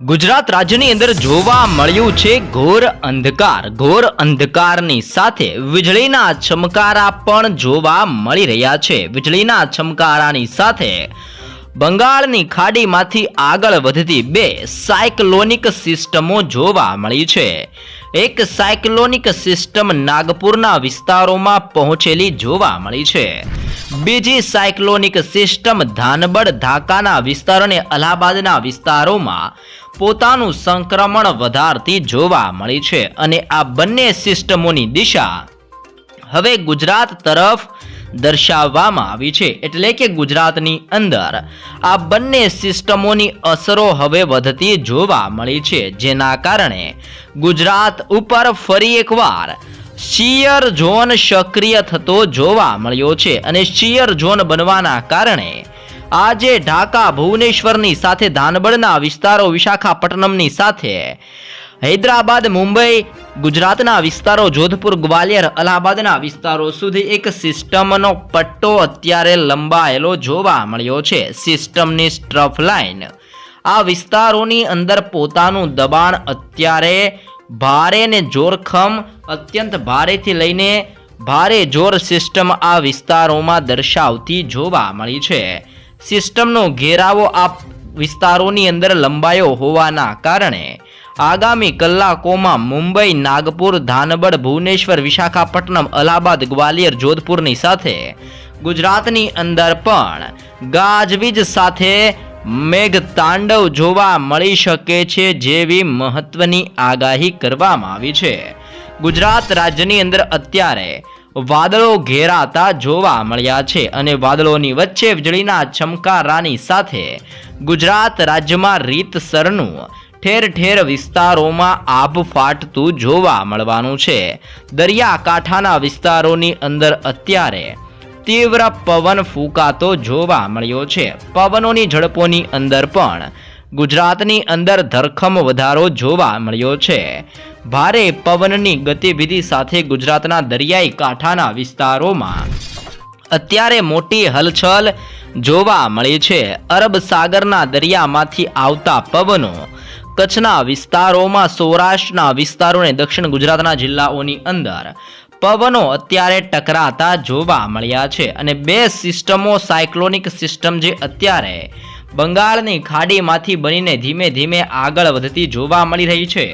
ગુજરાત રાજ્યની અંદર જોવા મળ્યું છે ઘોર અંધકાર. ઘોર અંધકારની સાથે વીજળીના ચમકારા પણ જોવા મળી રહ્યા છે. વીજળીના ચમકારાની સાથે બંગાળની ખાડીમાંથી આગળ વધતી બે સાયક્લોનિક સિસ્ટમો જોવા મળી છે. એક સાયક્લોનિક સિસ્ટમ નાગપુરના વિસ્તારોમાં પહોંચેલી જોવા મળી છે. બીજી સાયક્લોનિક સિસ્ટમ ધાનબડ, ઢાકાના વિસ્તાર અને અલ્હાબાદના વિસ્તારોમાં પોતાનું સંક્રમણ વધારતી જોવા મળી છે અને આ બંને સિસ્ટમોની દિશા હવે ગુજરાત તરફ દર્શાવવામાં આવી છે. એટલે કે ગુજરાતની અંદર આ બંને સિસ્ટમોની અસરો હવે વધતી જોવા મળી છે. જેના કારણે ગુજરાત ઉપર ફરી એકવાર શિયર ઝોન સક્રિય થતો જોવા મળ્યો છે અને શિયર ઝોન બનવાના કારણે આજે ઢાકા ભુવનેશ્વરની સાથે ધાનબડના વિસ્તારો વિશાખાપટ્ટનમની સાથે. હૈદરાબાદ, મુંબઈ, ગુજરાતના વિસ્તારો, જોધપુર, ગ્વાલિયર, અલ્હાબાદના વિસ્તારો સુધી એક સિસ્ટમનો પટ્ટો અત્યારે લંબાયેલો જોવા મળ્યો છે. સિસ્ટમની સ્ટ્રફ લાઇન. આ વિસ્તારોની અંદર પોતાનું દબાણ અત્યારે ભારે ને જોરખમ, અત્યંત ભારેથી લઈને ભારે જોર સિસ્ટમ આ વિસ્તારોમાં દર્શાવતી જોવા મળી છે. સિસ્ટમનો ઘેરાવો આ વિસ્તારોની અંદર લંબાયો હોવાના કારણે આગામી કલાકોમાં મુંબઈ, નાગપુર ધાનબડ ભુવનેશ્વર, વિશાખાપટ્ટનમ, અલ્હાબાદ, ગ્વાલિયર, જોધપુરની સાથે ગુજરાતની અંદર પણ ગાજવીજ સાથે મેઘ તાંડવ જોવા મળી શકે છે જેવી મહત્વની આગાહી કરવામાં આવી છે. ગુજરાત રાજ્યની અંદર અત્યારે વાદળો ઘેરાતા જોવા મળ્યા છે અને વાદળોની વચ્ચે વીજળીના ચમકારાની સાથે ગુજરાત રાજ્યમાં રીતસરનું ઠેર ઠેર વિસ્તારોમાં આભ ફાટતું જોવા મળવાનું છે. દરિયાકાંઠાના વિસ્તારોની અંદર અત્યારે તીવ્ર પવન ફૂંકાતો જોવા મળ્યો છે. પવનોની ઝડપોની અંદર પણ ગુજરાતની અંદર ધરખમ વધારો જોવા મળ્યો છે. ભારે પવનની ગતિવિધિ સાથે ગુજરાતના દરિયાઈ કાંઠાના વિસ્તારોમાં અત્યારે મોટી હલચલ જોવા મળી છે. અરબ સાગરના દરિયામાંથી આવતા પવનો કચ્છના વિસ્તારોમાં સૌરાષ્ટ્રના વિસ્તારોને દક્ષિણ ગુજરાતના જિલ્લાઓની અંદર પવનો અત્યારે ટકરાતા જોવા મળ્યા છે અને બે સિસ્ટમો સાયક્લોનિક સિસ્ટમ જે અત્યારે બંગાળની ખાડીમાંથી બનીને ધીમે ધીમે આગળ વધતી જોવા મળી રહી છે.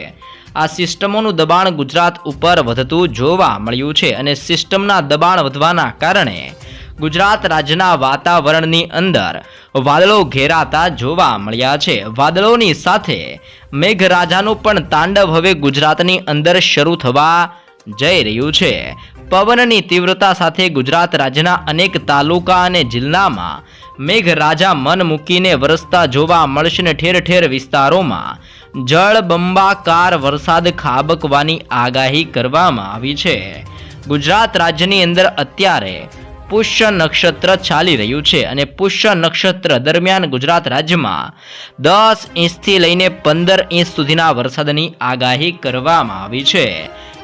આ સિસ્ટમોનું દબાણ ગુજરાત ઉપર વધતું જોવા મળ્યું છે અને સિસ્ટમના દબાણ વધવાના કારણે ગુજરાત રાજ્યના વાતાવરણની અંદર વાદળો ઘેરાતા જોવા મળ્યા છે. વાદળોની સાથે મેઘરાજાનું પણ તાંડવ હવે ગુજરાતની અંદર શરૂ થવા જઈ રહ્યું છે. પવનની તીવ્રતા સાથે ગુજરાત રાજ્યના અનેક તાલુકા અને જિલ્લામાં મેઘરાજા મન મૂકીને વરસતા જોવા મળશે ઠેર ઠેર વિસ્તારોમાં જળબંબાકાર વરસાદ ખાબકવાની આગાહી કરવામાં આવી છે. ગુજરાત રાજ્યની અંદર અત્યારે પુષ્ય નક્ષત્ર ચાલી રહ્યું છે અને પુષ્ય નક્ષત્ર દરમિયાન ગુજરાત રાજ્યમાં દસ ઇંચથી લઈને પંદર ઇંચ સુધીના વરસાદની આગાહી કરવામાં આવી છે.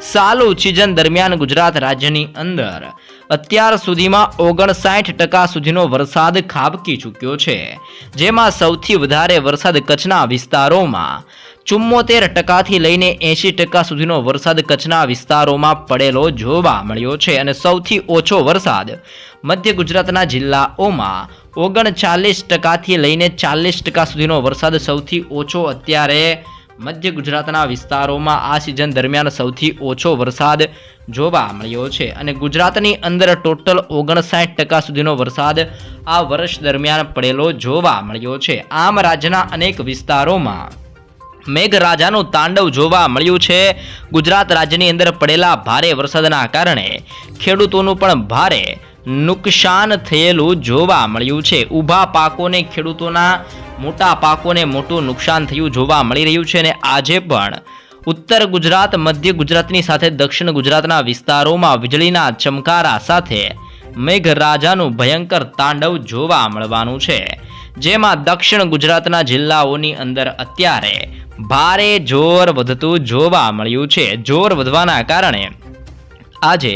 સાલુ સિઝન દરમિયાન ગુજરાત રાજ્યની અંદર. અત્યાર સુધીમાં ઓગણસાઠ ટકા સુધીનો વરસાદ ખાબકી ચૂક્યો છે. જેમાં સૌથી વધારે વરસાદ કચ્છના વિસ્તારોમાં. ચુમ્મોતેર ટકાથી લઈને એંશી ટકા સુધીનો વરસાદ કચ્છના વિસ્તારોમાં પડેલો જોવા મળ્યો છે અને સૌથી ઓછો વરસાદ મધ્ય ગુજરાતના જિલ્લાઓમાં. ઓગણચાલીસ ટકાથી લઈને ચાલીસ ટકા સુધીનો વરસાદ સૌથી ઓછો અત્યારે મધ્ય ગુજરાતના વિસ્તારોમાં આ સિઝન દરમિયાન સૌથી ઓછો વરસાદ જોવા મળ્યો છે અને ગુજરાતની અંદર ટોટલ ઓગણસાઠ ટકા સુધીનો વરસાદ આ વર્ષ દરમિયાન પડેલો જોવા મળ્યો છે. આમ રાજ્યના અનેક વિસ્તારોમાં મેઘરાજાનું તાંડવ જોવા મળ્યું છે. ગુજરાત રાજ્યની અંદર પડેલા ભારે વરસાદના કારણે ખેડૂતોનું પણ ભારે નુકસાન થયેલું જોવા મળ્યું છે. ઊભા પાકોને ખેડૂતોના મોટા પાકોને મોટું નુકસાન થયું જોવા મળી રહ્યું છે અને આજે પણ ઉત્તર ગુજરાત, મધ્ય ગુજરાતની સાથે દક્ષિણ ગુજરાતના વિસ્તારોમાં વીજળીના ચમકારા સાથે મેઘરાજાનું ભયંકર તાંડવ જોવા મળવાનું છે. જેમાં દક્ષિણ ગુજરાતના જિલ્લાઓની અંદર અત્યારે ભારે જોર વધતું જોવા મળ્યું છે. જોર વધવાના કારણે આજે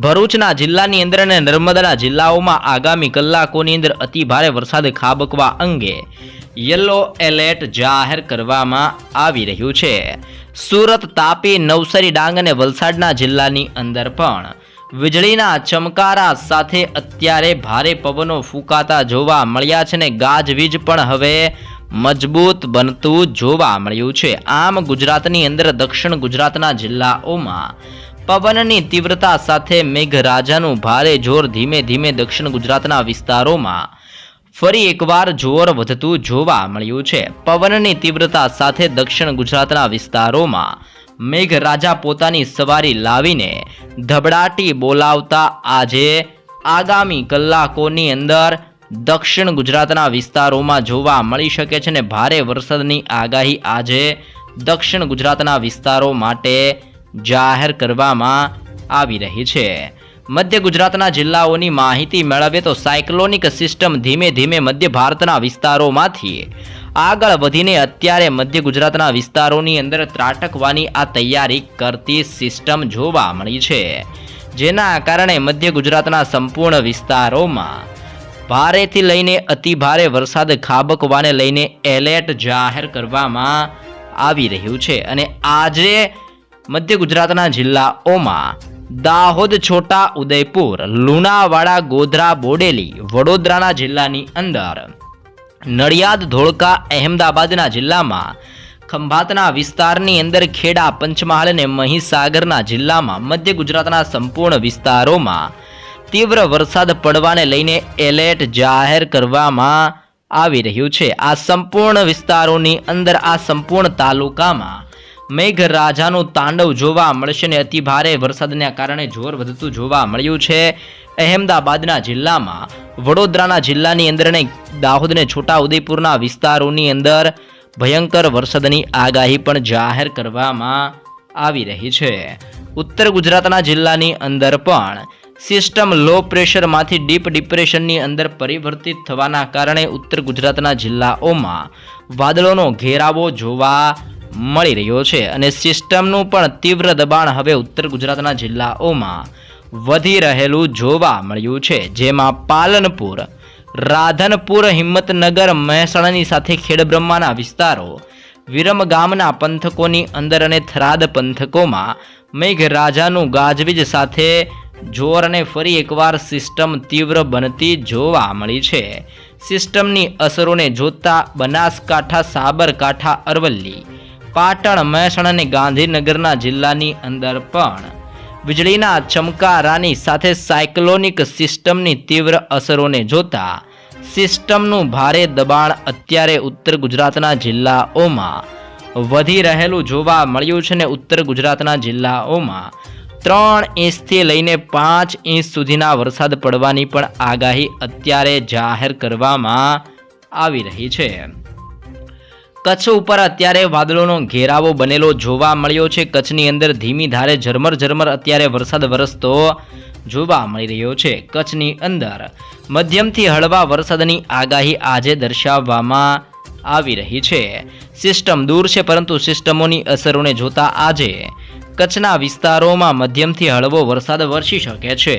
ભરૂચના જિલ્લાની અંદર અને નર્મદાના જિલ્લાઓમાં આગામી કલાકોની અંદર અતિ ભારે વરસાદ ખાબકવા અંગે યલો એલર્ટ જાહેર કરવામાં આવી રહ્યું છે. સુરત તાપી નવસારી ડાંગ અને વલસાડના જિલ્લાની અંદર પણ વીજળીના ચમકારા સાથે અત્યારે ભારે પવનો ફૂંકાતા જોવા મળ્યા છે ને ગાજવીજ પણ હવે મજબૂત બનતું જોવા મળ્યું છે. આમ ગુજરાતની અંદર દક્ષિણ ગુજરાતના જિલ્લાઓમાં પવનની તીવ્રતા સાથે મેઘરાજાનું ભારે જોર ધીમે ધીમે દક્ષિણ ગુજરાતના વિસ્તારોમાં ફરી એકવાર જોર વધતું જોવા મળ્યું છે. પવનની તીવ્રતા સાથે દક્ષિણ ગુજરાતના વિસ્તારોમાં મેઘરાજા પોતાની સવારી લાવીને ધબડાટી બોલાવતા આજે આગામી કલાકોની અંદર દક્ષિણ ગુજરાતના વિસ્તારોમાં જોવા મળી શકે છે ને ભારે વરસાદની આગાહી આજે દક્ષિણ ગુજરાતના વિસ્તારો માટે જાહેર કરવામાં આવી રહી છે. મધ્ય ગુજરાતના જિલ્લાઓની માહિતી મેળવીએ તો સાયક્લોનિક સિસ્ટમ ધીમે ધીમે મધ્ય ભારતના વિસ્તારોમાંથી આગળ વધીને અત્યારે મધ્ય ગુજરાતના વિસ્તારોની અંદર ત્રાટકવાની આ તૈયારી કરતી સિસ્ટમ જોવા મળી છે. જેના કારણે મધ્ય ગુજરાતના સંપૂર્ણ વિસ્તારોમાં ભારેથી લઈને અતિ ભારે વરસાદ ખાબકવાને લઈને એલર્ટ જાહેર કરવામાં આવી રહ્યું છે. અને આજે મધ્ય ગુજરાતના જિલ્લાઓમાં દાહોદ, છોટા, ઉદયપુર, લુણાવાડા, ગોધરા, બોડેલી, વડોદરાના જિલ્લાની અંદર. નડિયાદ, ધોળકા, અહેમદાબાદના જિલ્લામાં, ખંભાતના વિસ્તારની અંદર ખેડા, પંચમહાલ અને મહીસાગરના જિલ્લામાં, મધ્ય ગુજરાતના સંપૂર્ણ વિસ્તારોમાં તીવ્ર વરસાદ પડવાને લઈને એલર્ટ જાહેર કરવામાં આવી રહ્યું છે. આ સંપૂર્ણ વિસ્તારોની અંદર, આ સંપૂર્ણ તાલુકામાં મેઘરાજાનું તાંડવ જોવા મળશે અને અતિભારે વરસાદના કારણે જોર વધતું જોવા મળ્યું છે. અહેમદાબાદના જિલ્લામાં વડોદરાના જિલ્લાની અંદર અને દાહોદ અને છોટા ઉદેપુરના વિસ્તારોની અંદર ભયંકર વરસાદની આગાહી પણ જાહેર કરવામાં આવી રહી છે. ઉત્તર ગુજરાતના જિલ્લાની અંદર પણ સિસ્ટમ લો પ્રેશરમાંથી ડીપ ડિપ્રેશનની અંદર પરિવર્તિત થવાના કારણે ઉત્તર ગુજરાતના જિલ્લાઓમાં વાદળોનો ઘેરાવો જોવા મળી રહ્યો છે અને સિસ્ટમનું પણ તીવ્ર દબાણ હવે ઉત્તર ગુજરાતના જિલ્લાઓમાં વધી રહેલું જોવા મળ્યું છે, જેમાં પાલનપુર, રાધનપુર, હિંમતનગર, મહેસાણાની સાથે ખેડબ્રહ્માના વિસ્તારો, વિરમ ગામના પંથકોની અંદર અને થરાદ પંથકોમાં મેઘરાજાનું ગાજવીજ સાથે જોર અને ફરી એકવાર સિસ્ટમ તીવ્ર બનતી જોવા મળી છે. સિસ્ટમની અસરોને જોતા બનાસકાંઠા, સાબરકાંઠા, અરવલ્લી પાટણ મહેસાણા અને ગાંધીનગરના જિલ્લાની અંદર પણ વીજળીના ચમકારાની સાથે સાયક્લોનિક સિસ્ટમની તીવ્ર અસરોને જોતા સિસ્ટમનું ભારે દબાણ અત્યારે ઉત્તર ગુજરાતના જિલ્લાઓમાં વધી રહેલું જોવા મળ્યું છે ને ઉત્તર ગુજરાતના જિલ્લાઓમાં ત્રણ ઇંચથી લઈને પાંચ ઇંચ સુધીના વરસાદ પડવાની પણ આગાહી અત્યારે જાહેર કરવામાં આવી રહી છે. કચ્છ ઉપર અત્યારે વાદળોનો ઘેરાવો બનેલો જોવા મળ્યો છે. કચ્છની અંદર ધીમી ધારે ઝરમર ઝરમર અત્યારે વરસાદ વરસતો જોવા મળી રહ્યો છે. કચ્છની અંદર મધ્યમથી હળવા વરસાદની આગાહી આજે દર્શાવવામાં આવી રહી છે. સિસ્ટમ દૂર છે, પરંતુ સિસ્ટમોની અસરોને જોતા આજે કચ્છના વિસ્તારોમાં મધ્યમથી હળવો વરસાદ વરસી શકે છે.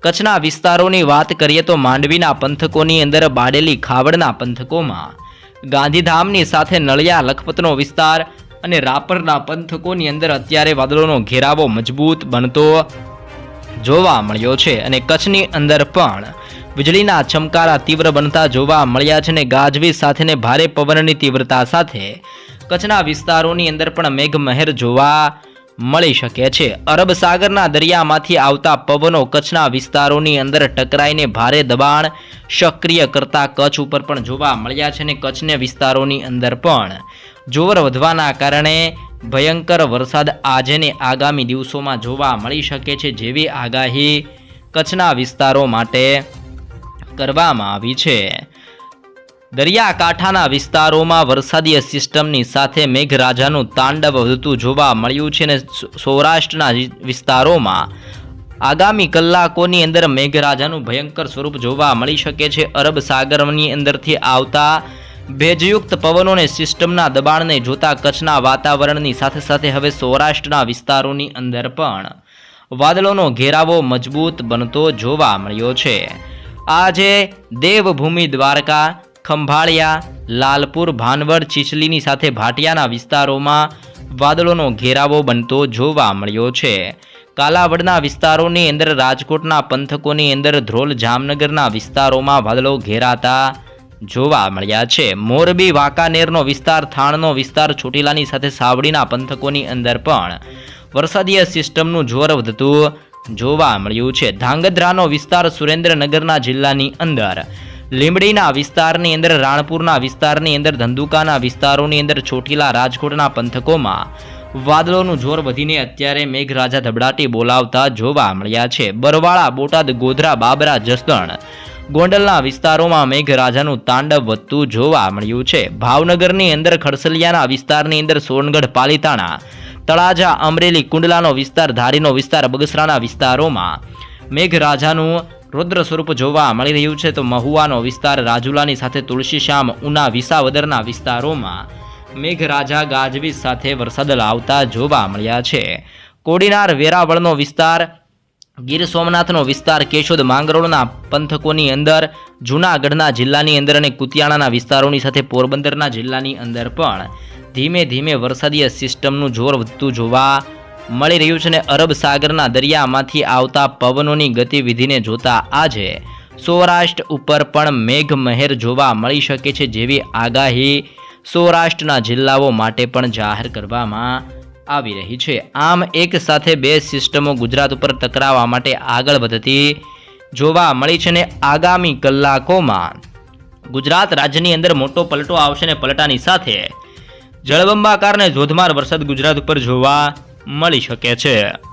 કચ્છના વિસ્તારોની વાત કરીએ તો માંડવીના પંથકોની અંદર બાડેલી ખાવડના પંથકોમાં ગાંધીધામની સાથે નળિયા લખપતનો વિસ્તાર અને રાપરના પંથકોની અંદર અત્યારે વાદળોનો ઘેરાવો મજબૂત બનતો જોવા મળ્યો છે અને કચ્છની અંદર પણ વીજળીના ચમકારા તીવ્ર બનતા જોવા મળ્યા છે અને ગાજવીજ સાથેને ભારે પવનની તીવ્રતા સાથે કચ્છના વિસ્તારોની અંદર પણ મેઘમહેર જોવા મળી શકે છે. અરબ સાગરના દરિયામાંથી આવતા પવનો કચ્છના વિસ્તારોની અંદર ટકરાઈને ભારે દબાણ સક્રિય કરતા કચ્છ ઉપર પણ જોવા મળ્યા છે અને કચ્છને વિસ્તારોની અંદર પણ. જોર વધવાના કારણે ભયંકર વરસાદ આજે ને આગામી દિવસોમાં જોવા મળી શકે છે જેવી આગાહી કચ્છના વિસ્તારો માટે કરવામાં આવી છે. દરિયાકાંઠાના વિસ્તારોમાં વરસાદીય સિસ્ટમની સાથે મેઘરાજાનું તાંડવ વધતું જોવા મળ્યું છે અને સૌરાષ્ટ્રના વિસ્તારોમાં આગામી કલાકોની અંદર મેઘરાજાનું ભયંકર સ્વરૂપ જોવા મળી શકે છે. અરબ સાગરની અંદરથી આવતા ભેજયુક્ત પવનોને સિસ્ટમના દબાણને જોતા કચ્છના વાતાવરણની સાથે સાથે હવે સૌરાષ્ટ્રના વિસ્તારોની અંદર પણ વાદળોનો ઘેરાવો મજબૂત બનતો જોવા મળ્યો છે. આજે દેવભૂમિ દ્વારકા ખંભાળિયા, લાલપુર, ભાનવડ, ચીચલીની સાથે ભાટિયાના વિસ્તારોમાં વાદળોનો ઘેરાવો બનતો જોવા મળ્યો છે. કાલાવડના વિસ્તારોની અંદર, રાજકોટના પંથકોની અંદર, ધ્રોલ જામનગરના વિસ્તારોમાં વાદળો ઘેરાતા જોવા મળ્યા છે. મોરબી, વાંકાનેરનો વિસ્તાર, થાણનો વિસ્તાર, ચોટીલાની સાથે સાવડીના પંથકોની અંદર પણ વરસાદીય સિસ્ટમનું જોર વધતું જોવા મળ્યું છે. ધાંગધ્રાનો વિસ્તાર સુરેન્દ્રનગરના જિલ્લાની અંદર લીંબડીના વિસ્તારની અંદર, રાણપુરના વિસ્તારની અંદર, ધંધુકાના વિસ્તારોની અંદર, ચોટીલા રાજકોટના પંથકોમાં વાદળોનું જોર વધીને અત્યારે મેઘરાજા ધબડાટી બોલાવતા જોવા મળ્યા છે. બરવાળા, બોટાદ, ગોધરા, બાબરા, જસદણ ગોંડલના વિસ્તારોમાં મેઘરાજાનું તાંડવ વધતું જોવા મળ્યું છે. ભાવનગરની અંદર, ખડસલિયાના વિસ્તારની અંદર, સોનગઢ, પાલીતાણા, તળાજા, અમરેલી, કુંડલાનો વિસ્તાર, ધારીનો વિસ્તાર, બગસરાના વિસ્તારોમાં મેઘરાજાનું રુદ્ર સ્વરૂપ જોવા મળી રહ્યું છે તો મહુવાનો વિસ્તાર રાજુલાની સાથે તુલસીશ્યામ ઉના વિસાવદરના વિસ્તારોમાં મેઘરાજા ગાજવીજ સાથે વરસાદ લાવતા જોવા મળ્યા છે. કોડીનાર વેરાવળનો વિસ્તાર, ગીર સોમનાથનો વિસ્તાર, કેશોદ માંગરોળના પંથકોની અંદર, જૂનાગઢના જિલ્લાની અંદર અને કુતિયાણાના વિસ્તારોની સાથે પોરબંદરના જિલ્લાની અંદર પણ ધીમે ધીમે વરસાદીય સિસ્ટમનું જોર વધતું જોવા મળી રહ્યું છે અને અરબ સાગરના દરિયામાંથી આવતા પવનોની ગતિવિધિને જોતા આજે સૌરાષ્ટ્ર ઉપર પણ મેઘમહેર જોવા મળી શકે છે જેવી આગાહી સૌરાષ્ટ્રના જિલ્લાઓ માટે પણ જાહેર કરવામાં આવી રહી છે. આમ એક સાથે બે સિસ્ટમો ગુજરાત ઉપર ટકરાવવા માટે આગળ વધતી જોવા મળી છે ને આગામી કલાકોમાં ગુજરાત રાજ્યની અંદર મોટો પલટો આવશે ને પલટાની સાથે જળબંબાકાર અને ધોધમાર વરસાદ ગુજરાત ઉપર જોવા મળી શકે છે.